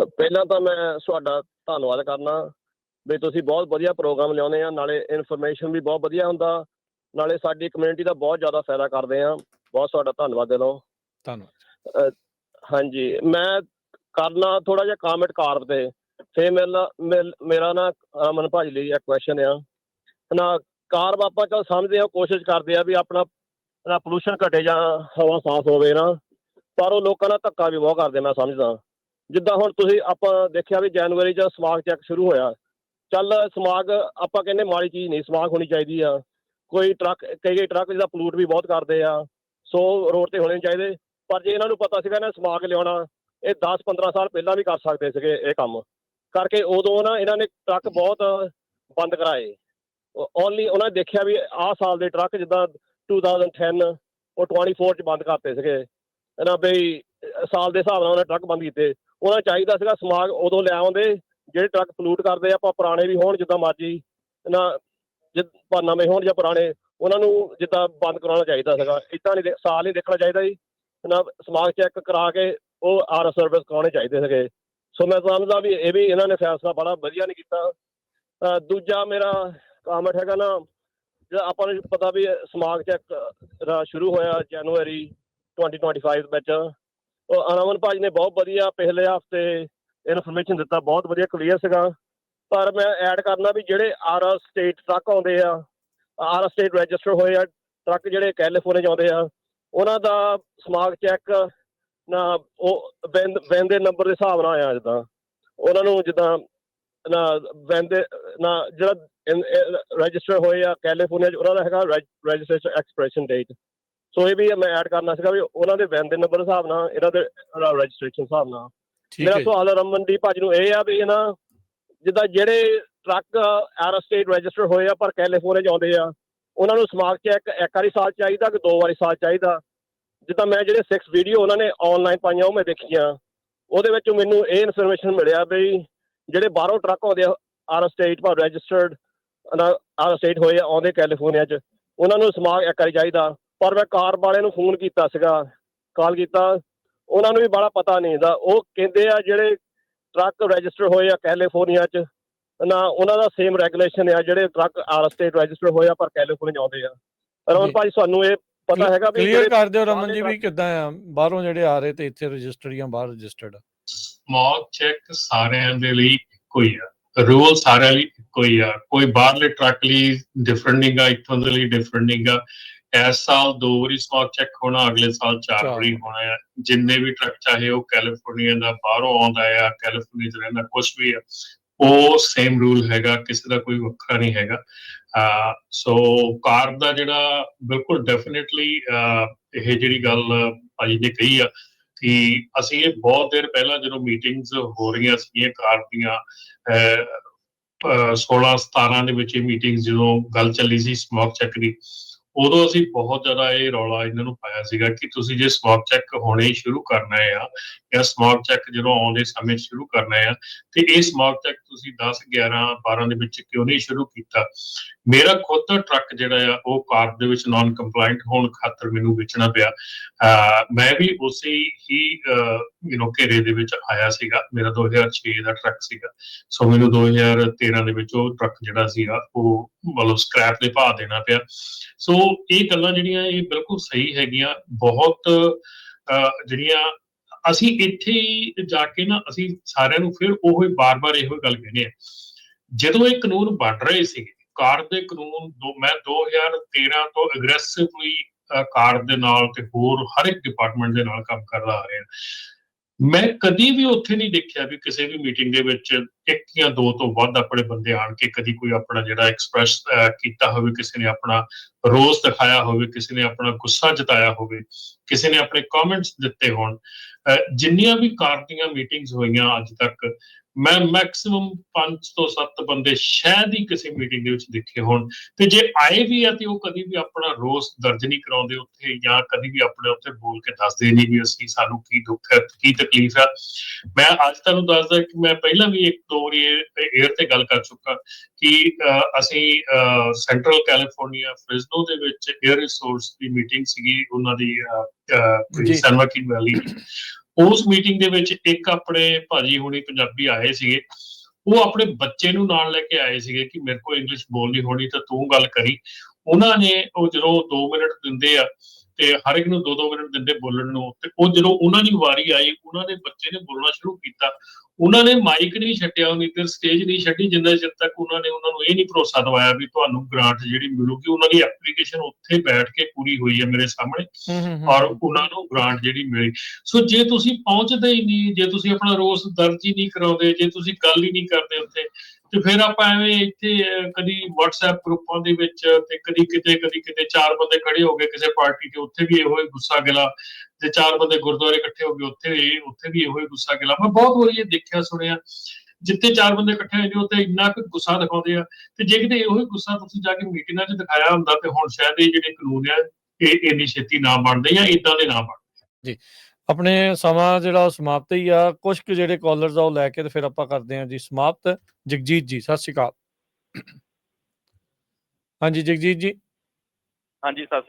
ਪਹਿਲਾਂ ਤਾਂ ਮੈਂ ਤੁਹਾਡਾ ਧੰਨਵਾਦ ਕਰਨਾ ਵੀ ਤੁਸੀਂ ਬਹੁਤ ਵਧੀਆ ਪ੍ਰੋਗਰਾਮ ਲਿਆਉਂਦੇ ਆ ਨਾਲੇ ਇਨਫੋਰਮੇਸ਼ਨ ਵੀ ਬਹੁਤ ਵਧੀਆ ਹੁੰਦਾ ਨਾਲੇ ਸਾਡੀ ਕਮਿਊਨਿਟੀ ਦਾ ਬਹੁਤ ਜ਼ਿਆਦਾ ਫਾਇਦਾ ਕਰਦੇ ਆ। ਬਹੁਤ ਤੁਹਾਡਾ ਧੰਨਵਾਦ ਦਿਲੋਂ ਧੰਨਵਾਦ ਹਾਂਜੀ ਮੈਂ ਕਰਨਾ ਥੋੜਾ ਜਿਹਾ ਕਮੈਂਟ ਕਾਰਬ ਤੇ ਫੇ ਮੇਰਾ ਮੇਰਾ ਨਾ ਅਮਨ ਭਾਜੀ ਲਈ ਇੱਕ ਕੁਐਸਚਨ ਆ। ਨਾ ਕਾਰਬ ਆਪਾਂ ਚਲ ਸਮਝਦੇ ਆ ਕੋਸ਼ਿਸ਼ ਕਰਦੇ ਆ ਵੀ ਆਪਣਾ ਨਾ ਪੋਲੂਸ਼ਨ ਘਟੇ ਜਾਂ ਹਵਾ ਸਾਫ਼ ਹੋਵੇ ਨਾ ਪਰ ਉਹ ਲੋਕਾਂ ਨਾਲ ਧੱਕਾ ਵੀ ਬਹੁਤ ਕਰਦੇ ਮੈਂ ਸਮਝਦਾ। ਜਿੱਦਾਂ ਹੁਣ ਤੁਸੀਂ ਆਪਾਂ ਦੇਖਿਆ ਵੀ ਜਨਵਰੀ 'ਚ ਸਮਾਗ ਚੈੱਕ ਸ਼ੁਰੂ ਹੋਇਆ। ਚੱਲ ਸਮਾਗ ਆਪਾਂ ਕਹਿੰਦੇ ਮਾੜੀ ਚੀਜ਼ ਨਹੀਂ, ਸਮਾਗ ਹੋਣੀ ਚਾਹੀਦੀ ਆ। ਕੋਈ ਟਰੱਕ, ਕਈ ਕਈ ਟਰੱਕ ਜਿਹਦਾ ਪਲੂਟ ਵੀ ਬਹੁਤ ਕਰਦੇ ਆ। ਸੋ ਰੋਡ ਤੇ ਹੋਣੇ ਨੀ ਚਾਹੀਦੇ। ਪਰ ਜੇ ਇਹਨਾਂ ਨੂੰ ਪਤਾ ਸੀਗਾ ਇਹਨਾਂ ਸਮਾਗ ਲਿਆਉਣਾ, ਇਹ 10-15 ਸਾਲ ਪਹਿਲਾਂ ਵੀ ਕਰ ਸਕਦੇ ਸੀਗੇ ਇਹ ਕੰਮ। ਕਰਕੇ ਉਦੋਂ ਨਾ ਇਹਨਾਂ ਨੇ ਟਰੱਕ ਬਹੁਤ ਬੰਦ ਕਰਾਏ। ਓਨਲੀ ਉਹਨਾਂ ਨੇ ਦੇਖਿਆ ਵੀ ਆਹ ਸਾਲ ਦੇ ਟਰੱਕ ਜਿੱਦਾਂ 2010 ਉਹ 24 ਚ ਬੰਦ ਕਰਤੇ ਸੀਗੇ। ਇਹਨਾਂ ਬਈ, ਸਾਲ ਦੇ ਹਿਸਾਬ ਨਾਲ ਉਹਨਾਂ ਟਰੱਕ ਬੰਦ ਕੀਤੇ। ਉਹਨਾਂ ਚਾਹੀਦਾ ਸੀਗਾ ਸਮਾਗ ਉਦੋਂ ਲੈ ਆਉਂਦੇ, ਜਿਹੜੇ ਟਰੱਕ ਪੋਲੂਟ ਕਰਦੇ ਆਪਾਂ ਪੁਰਾਣੇ ਵੀ ਹੋਣ ਜਿੱਦਾਂ ਮਰਜ਼ੀ, ਨਾ ਜਿ ਨਵੇਂ ਹੋਣ ਜਾਂ ਪੁਰਾਣੇ, ਉਹਨਾਂ ਨੂੰ ਜਿੱਦਾਂ ਬੰਦ ਕਰਾਉਣਾ ਚਾਹੀਦਾ ਸੀਗਾ। ਇਦਾਂ ਨਹੀਂ ਦੇ- ਸਾਲ ਨਹੀਂ ਦੇਖਣਾ ਚਾਹੀਦਾ ਜੀ। ਨਾ ਸਮਾਗ ਚੈੱਕ ਕਰਾ ਕੇ ਉਹ ਆਰ ਸਰਵਿਸ ਕਰਾਉਣੇ ਚਾਹੀਦੇ ਸੀਗੇ। ਸੋ ਮੈਂ ਸਮਝਦਾ ਵੀ ਇਹ ਵੀ ਇਹਨਾਂ ਨੇ ਫੈਸਲਾ ਬੜਾ ਵਧੀਆ ਨਹੀਂ ਕੀਤਾ। ਦੂਜਾ ਮੇਰਾ ਕਮੈਂਟ ਹੈਗਾ ਨਾ, ਜਿਹੜਾ ਆਪਾਂ ਨੂੰ ਪਤਾ ਵੀ ਸਮਾਗ ਚੈੱਕ ਦਾ ਸ਼ੁਰੂ ਹੋਇਆ ਜਨਵਰੀ 2025 ਵਿੱਚ। ਅਨਮਨ ਭਾਜੀ ਨੇ ਬਹੁਤ ਵਧੀਆ ਪਿਛਲੇ ਹਫ਼ਤੇ ਇਨਫੋਰਮੇਸ਼ਨ ਦਿੱਤਾ, ਬਹੁਤ ਵਧੀਆ ਕਲੀਅਰ ਸੀਗਾ। ਪਰ ਮੈਂ ਐਡ ਕਰਨਾ ਵੀ ਜਿਹੜੇ ਆਰ ਸਟੇਟ ਟਰੱਕ ਆਉਂਦੇ ਆ ਆਰ ਸਟੇਟ ਰਜਿਸਟਰ ਹੋਏ ਆ ਟਰੱਕ ਜਿਹੜੇ ਕੈਲੀਫੋਰਨੀਆ 'ਚ ਆਉਂਦੇ ਆ, ਉਹਨਾਂ ਦਾ ਸਮਾਗ ਚੈੱਕ ਨਾ ਉਹ ਵੈਨ ਵੈਨ ਦੇ ਨੰਬਰ ਦੇ ਹਿਸਾਬ ਨਾਲ ਆਇਆ ਜਿੱਦਾਂ। ਉਹਨਾਂ ਨੂੰ ਜਿੱਦਾਂ ਨਾ ਵੈਨ ਦੇ, ਨਾ ਜਿਹੜਾ ਰਜਿਸਟਰ ਹੋਏ ਆ ਕੈਲੀਫੋਰਨੀਆ 'ਚ, ਉਹਨਾਂ ਦਾ ਹੈਗਾ ਰਜਿਸਟ੍ਰੇਸ਼ਨ ਐਕਸਪ੍ਰੈਸ਼ਨ ਡੇਟ ਸੋ ਇਹ ਵੀ ਮੈਂ ਐਡ ਕਰਨਾ ਸੀਗਾ ਵੀ ਉਹਨਾਂ ਦੇ ਵੈਨ ਦੇ ਨੰਬਰ ਹਿਸਾਬ ਨਾਲ ਇਹਨਾਂ ਦੇ ਰਜਿਸਟ੍ਰੇਸ਼ਨ ਹਿਸਾਬ ਨਾਲ। ਮੇਰਾ ਸਵਾਲ ਰਮਨਦੀਪ ਭਾਜੀ ਨੂੰ ਇਹ ਆ ਵੀ ਨਾ ਜਿੱਦਾਂ ਜਿਹੜੇ ਟਰੱਕ ਐਰ ਸਟੇਟ ਰਜਿਸਟਰ ਹੋਏ ਆ ਪਰ ਕੈਲੀਫੋਰਨੀਆ 'ਚ ਆਉਂਦੇ ਆ ਉਹਨਾਂ ਨੂੰ ਸਮਾਰਟ ਚੈੱਕ ਇੱਕ ਵਾਰੀ ਸਾਲ ਚਾਹੀਦਾ ਕਿ ਦੋ ਵਾਰੀ ਸਾਲ ਚਾਹੀਦਾ? ਜਿੱਦਾਂ ਮੈਂ ਜਿਹੜੇ 6 ਵੀਡੀਓ ਉਹਨਾਂ ਨੇ ਆਨਲਾਈਨ ਪਾਈਆਂ ਉਹ ਮੈਂ ਦੇਖੀਆਂ। ਉਹਦੇ ਵਿੱਚ ਮੈਨੂੰ ਇਹ ਇਨਫੋਰਮੇਸ਼ਨ ਮਿਲਿਆ ਵੀ ਜਿਹੜੇ ਬਾਹਰੋਂ ਟਰੱਕ ਆਉਂਦੇ ਆ ਆਰ ਸਟੇਟ ਪਰ ਰਜਿਸਟਰਡ ਆਰ ਸਟੇਟ ਹੋਏ ਆ ਆਉਂਦੇ ਕੈਲੀਫੋਰਨੀਆ 'ਚ ਉਹਨਾਂ ਨੂੰ ਸਮਾਰਟ ਇੱਕ ਵਾਰੀ ਚਾਹੀਦਾ। ਪਰ ਮੈਂ ਕਾਰ ਵਾਲੇ ਨੂੰ ਫੋਨ ਕੀਤਾ ਸੀਗਾ ਕਾਲ ਕੀਤਾ। ਉਹਨਾਂ ਨੂੰ ਵੀ ਬੜਾ ਪਤਾ ਨਹੀਂ ਦਾ ਉਹ ਕਹਿੰਦੇ ਆ ਜਿਹੜੇ ਟਰੱਕ ਰਜਿਸਟਰ ਹੋਏ ਆ ਕੈਲੀਫੋਰਨੀਆ 'ਚ ਨਾ ਉਹਨਾਂ ਦਾ ਸੇਮ ਰੈਗੂਲੇਸ਼ਨ ਆ ਜਿਹੜੇ ਟਰੱਕ ਆਰ ਸਟੇਟ ਰਜਿਸਟਰ ਹੋਏ ਆ ਪਰ ਕੈਲੀਫੋਰਨੀਆ 'ਚ ਆਉਂਦੇ ਆ। ਰਮਨ। ਭਾਜੀ ਤੁਹਾਨੂੰ ਇਹ ਪਤਾ ਹੈਗਾ ਵੀ ਕਲੀਅਰ ਕਰ ਦਿਓ ਰਮਨ ਜੀ ਵੀ ਕਿੱਦਾਂ ਆ। ਬਾਹਰੋਂ ਜਿਹੜੇ ਆ ਰਹੇ ਤੇ ਇੱਥੇ ਰਜਿਸਟਰ ਜਾਂ ਬਾਹਰ ਰਜਿਸਟਰਡ ਸਮੌਗ ਚੈੱਕ ਸਾਰਿਆਂ ਦੇ ਲਈ ਇੱਕੋ ਹੀ ਆ। ਰੂਲ ਸਾਰਿਆਂ ਲਈ ਇੱਕੋ ਹੀ ਆ। ਕੋਈ ਬਾਹਰਲੇ ਟਰੱਕ ਲਈ ਡਿਫਰੈਂਟ ਨਹੀਂਗਾ ਇੱਥੋਂ ਦੇ ਲਈ ਡਿਫਰੈਂਟ ਨਹੀਂਗਾ ਇਸ ਸਾਲ ਦੋ ਵਾਰੀ ਸਮੌਗ ਚੈੱਕ ਹੋਣਾ ਅਗਲੇ ਸਾਲ ਚਾਰ। ਵਾਰੀ ਹੋਣਾ ਆ ਜਿੰਨੇ ਵੀ ਟਰੱਕ ਚਾਹੇ ਉਹ ਕੈਲੀਫੋਰਨੀਆ ਦਾ ਬਾਹਰੋਂ ਆਉਂਦਾ ਆ ਕੈਲੀਫੋਰਨੀਆ ਚ ਰਹਿੰਦਾ ਕੁਝ ਵੀ ਆ ਉਹ ਸੇਮ ਰੂਲ ਹੈਗਾ ਕਿਸੇ ਦਾ ਕੋਈ ਵੱਖਰਾ ਨਹੀਂ ਹੈਗਾ ਸੋ ਕਾਰ ਦਾ ਜਿਹੜਾ ਬਿਲਕੁਲ ਡੈਫੀਨਿਟਲੀ ਇਹ ਜਿਹੜੀ ਗੱਲ ਭਾਜੀ ਨੇ ਕਹੀ ਆ ਕਿ ਅਸੀਂ ਇਹ ਬਹੁਤ ਦੇਰ ਪਹਿਲਾਂ ਜਦੋਂ ਮੀਟਿੰਗਸ ਹੋ ਰਹੀਆਂ ਸੀਗੀਆਂ ਕਾਰ ਦੀਆਂ ਅਹ, ਅਹ, 16 17 ਦੇ ਵਿੱਚ ਇਹ ਮੀਟਿੰਗ ਜਦੋਂ ਗੱਲ ਚੱਲੀ ਸੀ ਸਮੌਕ ਚੈੱਕ ਦੀ ਉਦੋਂ ਅਸੀਂ ਬਹੁਤ ਜ਼ਿਆਦਾ ਇਹ ਰੌਲਾ ਇਹਨਾਂ ਨੂੰ ਪਾਇਆ ਸੀਗਾ ਕਿ ਤੁਸੀਂ ਜੇ ਸਮੌਕ ਚੈੱਕ ਹੋਣੇ ਹੀ ਸ਼ੁਰੂ ਕਰਨਾ ਹੈ ਆ ਜਾਂ ਸਮੌਕ ਚੈੱਕ ਜਦੋਂ ਆਉਂਦੇ ਸਮੇਂ ਸ਼ੁਰੂ ਕਰਨਾ ਹੈ ਤੇ ਇਹ ਸਮੌਕ ਚੈੱਕ ਤੁਸੀਂ 10 11 12 ਦੇ ਵਿੱਚ ਕਿਉਂ ਨਹੀਂ ਸ਼ੁਰੂ ਕੀਤਾ? ਮੇਰਾ ਖੁਦ ਦਾ ਟਰੱਕ ਜਿਹੜਾ ਆ ਉਹ ਕਾਰ ਦੇ ਵਿੱਚ ਨਾਨ ਕੰਪਲਾਈਂਟ ਹੋਣ ਖਾਤਰ ਮੈਨੂੰ ਵੇਚਣਾ ਪਿਆ। ਮੈਂ ਵੀ ਉਸੇ ਹੀ ਯੂ نو ਘੇਰੇ ਦੇ ਵਿੱਚ ਆਇਆ ਸੀਗਾ। ਮੇਰਾ 2006 ਦਾ ਟਰੱਕ ਸੀਗਾ। ਸੋ ਮੈਨੂੰ 2013 ਦੇ ਵਿੱਚ ਉਹ ਟਰੱਕ ਜਿਹੜਾ ਸੀਗਾ ਉਹ ਮਤਲਬ ਸਕ੍ਰੈਪ ਦੇ ਭਾਅ ਦੇਣਾ ਪਿਆ। ਸੋ ਇਹ ਗੱਲਾਂ ਜਿਹੜੀਆਂ ਇਹ ਬਿਲਕੁਲ ਸਹੀ ਹੈਗੀਆਂ। ਬਹੁਤ ਅਹ, ਜਿਹੜੀਆਂ ਅਸੀਂ ਇੱਥੇ ਹੀ ਜਾ ਕੇ ਨਾ ਅਸੀਂ ਸਾਰਿਆਂ ਨੂੰ ਫਿਰ ਉਹੀ ਬਾਰ-ਬਾਰ ਇਹੋ ਗੱਲ ਕਹਿੰਦੇ ਆ ਜਦੋਂ ਇਹ ਕਾਨੂੰਨ ਬਣ ਰਹੇ ਸੀ, ਕਾਰ ਦੇ ਕਾਨੂੰਨ ਦੋ, ਮੈਂ 2013 ਤੋਂ ਅਗਰੈਸਿਵਲੀ ਕਾਰ ਦੇ ਨਾਲ ਤੇ ਹੋਰ ਹਰ ਇੱਕ ਡਿਪਾਰਟਮੈਂਟ ਦੇ ਨਾਲ ਕੰਮ ਕਰਦਾ ਆ ਰਿਹਾ। ਮੈਂ ਕਦੀ ਵੀ ਉੱਥੇ ਨਹੀਂ ਦੇਖਿਆ ਵੀ ਕਿਸੇ ਵੀ ਮੀਟਿੰਗ ਦੇ ਵਿੱਚ ਇੱਕ ਜਾਂ ਦੋ ਤੋਂ ਵੱਧ ਆਪਣੇ ਬੰਦੇ ਆਣ ਕੇ ਕਦੀ ਕੋਈ ਆਪਣਾ ਜਿਹੜਾ ਐਕਸਪ੍ਰੈਸ ਕੀਤਾ ਹੋਵੇ, ਕਿਸੇ ਨੇ ਆਪਣਾ ਰੋਸ ਦਿਖਾਇਆ ਹੋਵੇ, ਕਿਸੇ ਨੇ ਆਪਣਾ ਗੁੱਸਾ ਜਤਾਇਆ ਹੋਵੇ, ਕਿਸੇ ਨੇ ਆਪਣੇ ਕਮੈਂਟਸ ਦਿੱਤੇ ਹੋਣ। ਜਿੰਨੀਆਂ ਵੀ ਕਾਰ ਦੀਆਂ ਮੀਟਿੰਗਸ ਹੋਈਆਂ ਅੱਜ ਤੱਕ ਮੈਂ ਮੈਕਸਿਮਮ 5 ਤੋਂ 7 ਬੰਦੇ ਸ਼ਾਇਦ ਹੀ ਕਿਸੇ ਮੀਟਿੰਗ ਦੇ ਵਿੱਚ ਦੇਖੇ ਹੋਣ। ਤੇ ਜੇ ਆਏ ਵੀ ਆ ਤੇ ਉਹ ਕਦੀ ਵੀ ਆਪਣਾ ਰੋਸ ਦਰਜ ਨਹੀਂ ਕਰਾਉਂਦੇ ਉੱਥੇ ਜਾਂ ਕਦੀ ਵੀ ਆਪਣੇ ਉੱਤੇ ਬੋਲ ਕੇ ਦੱਸਦੇ ਨਹੀਂ ਵੀ ਅਸੀਂ ਸਾਨੂੰ ਕੀ ਦੁੱਖ ਹੈ ਕੀ ਤਕਲੀਫ ਹੈ। ਮੈਂ ਅੱਜ ਤੁਹਾਨੂੰ ਦੱਸਦਾ ਕਿ ਮੈਂ ਪਹਿਲਾਂ ਵੀ ਇੱਕ ਦੋ ਵਾਰੀ 에ਅਰ ਤੇ ਗੱਲ ਕਰ ਚੁੱਕਾ ਕਿ ਅਸੀਂ ਸੈਂਟਰਲ ਕੈਲੀਫੋਰਨੀਆ ਫ੍ਰਿਜ਼ਨੋ ਦੇ ਵਿੱਚ 에ਅਰ ਰਿਸੋਰਸ ਦੀ ਮੀਟਿੰਗ ਸੀਗੀ ਉਹਨਾਂ ਦੀ ਜੀ। ਸੈਨਵਾਕੀ ਵੈਲੀ ਉਸ ਮੀਟਿੰਗ ਦੇ ਵਿੱਚ ਇੱਕ ਆਪਣੇ ਭਾਜੀ ਹੋਣੀ ਪੰਜਾਬੀ ਆਏ ਸੀਗੇ, ਉਹ ਆਪਣੇ ਬੱਚੇ ਨੂੰ ਨਾਲ ਲੈ ਕੇ ਆਏ ਸੀਗੇ ਕਿ ਮੇਰੇ ਕੋਲ ਇੰਗਲਿਸ਼ ਬੋਲਣੀ ਹੋਣੀ ਤਾਂ ਤੂੰ ਗੱਲ ਕਰੀ। ਉਹਨਾਂ ਨੇ ਉਹ ਜਦੋਂ 2 ਮਿੰਟ ਦਿੰਦੇ ਆ ਤੇ ਹਰ ਇੱਕ ਨੂੰ 2-2 ਮਿੰਟ ਦਿੰਦੇ ਬੋਲਣ ਨੂੰ ਤੇ ਉਹ ਜਦੋਂ ਉਹਨਾਂ ਦੀ ਵਾਰੀ ਆਈ ਉਹਨਾਂ ਦੇ ਬੱਚੇ ਨੇ ਬੋਲਣਾ ਸ਼ੁਰੂ ਕੀਤਾ। ਉਹਨਾਂ ਨੇ ਮਾਈਕ ਨਹੀਂ ਛੱਡਿਆ ਉਹਨੀ ਤੇ ਸਟੇਜ ਨਹੀਂ ਛੱਡੀ ਜਿੰਨਾ ਚਿਰ ਤੱਕ ਉਹਨਾਂ ਨੇ ਉਹਨਾਂ ਨੂੰ ਇਹ ਨਹੀਂ ਭਰੋਸਾ ਦਵਾਇਆ ਵੀ ਤੁਹਾਨੂੰ ਗ੍ਰਾਂਟ ਜਿਹੜੀ ਮਿਲੂਗੀ ਉਹਨਾਂ ਦੀ ਐਪਲੀਕੇਸ਼ਨ ਉੱਥੇ ਬੈਠ ਕੇ ਪੂਰੀ ਹੋਈ ਹੈ ਮੇਰੇ ਸਾਹਮਣੇ ਔਰ ਉਹਨਾਂ ਨੂੰ ਗ੍ਰਾਂਟ ਜਿਹੜੀ ਮਿਲੀ। ਸੋ ਜੇ ਤੁਸੀਂ ਪਹੁੰਚਦੇ ਹੀ ਨਹੀਂ ਜੇ ਤੁਸੀਂ ਆਪਣਾ ਰੋਸ ਦਰਜ ਹੀ ਨਹੀਂ ਕਰਾਉਂਦੇ ਜੇ ਤੁਸੀਂ ਗੱਲ ਹੀ ਨਹੀਂ ਕਰਦੇ ਉੱਥੇ ਤੇ ਫਿਰ ਆਪਾਂ ਐਵੇਂ ਇੱਥੇ ਕਦੀ WhatsApp ਗਰੁੱਪਾਂ ਦੇ ਵਿੱਚ ਤੇ ਕਦੀ ਕਿਤੇ ਕਦੀ ਕਿਤੇ ਚਾਰ ਬੰਦੇ ਖੜੇ ਹੋ ਗਏ ਕਿਸੇ ਪਾਰਟੀ ਤੇ, ਉੱਥੇ ਵੀ ਇਹੋ ਹੀ ਗੁੱਸਾ ਗਿਲਾ। ਤੇ ਚਾਰ ਬੰਦੇ ਗੁਰਦੁਆਰੇ ਇਕੱਠੇ ਹੋ ਗਏ, ਉੱਥੇ ਵੀ ਉੱਥੇ ਵੀ ਇਹੋ ਹੀ ਗੁੱਸਾ ਗਿਲਾ। ਮੈਂ ਬਹੁਤ ਵਾਰੀ ਇਹ ਦੇਖਿਆ, ਸੁਣਿਆ, ਜਿੱਥੇ ਚਾਰ ਬੰਦੇ ਇਕੱਠੇ ਹੋਏ ਨੇ, ਉੱਥੇ ਇੰਨਾ ਕੁ ਗੁੱਸਾ ਦਿਖਾਉਂਦੇ ਆ। ਤੇ ਜੇ ਕਿਤੇ ਇਹੋ ਹੀ ਗੁੱਸਾ ਤੁਸੀਂ ਜਾ ਕੇ ਮੀਟਿੰਗਾਂ 'ਚ ਦਿਖਾਇਆ ਹੁੰਦਾ ਤੇ ਹੁਣ ਸ਼ਾਇਦ ਇਹ ਜਿਹੜੇ ਕਾਨੂੰਨ ਆ, ਇਹ ਇੰਨੀ ਛੇਤੀ ਨਾ ਬਣਦੇ ਜਾਂ ਇਦਾਂ ਦੇ ਨਾ ਬਣ ਆਪਣੇ ਸਮਾਂ ਜਿਹੜਾ ਉਹ ਸਮਾਪਤ ਹੀ ਆ। ਕੁਝ ਕੁ ਜਿਹੜੇ ਕਾਲਰਸ ਆ ਉਹ ਲੈ ਕੇ ਤੇ ਫਿਰ ਆਪਾਂ ਕਰਦੇ ਹਾਂ ਜੀ ਸਮਾਪਤ। ਜਗਜੀਤ ਜੀ, ਸਤਿ ਸ਼੍ਰੀ ਅਕਾਲ। ਹਾਂਜੀ, ਜਗਜੀਤ ਜੀ। ਹਾਂਜੀ, ਸਤਿ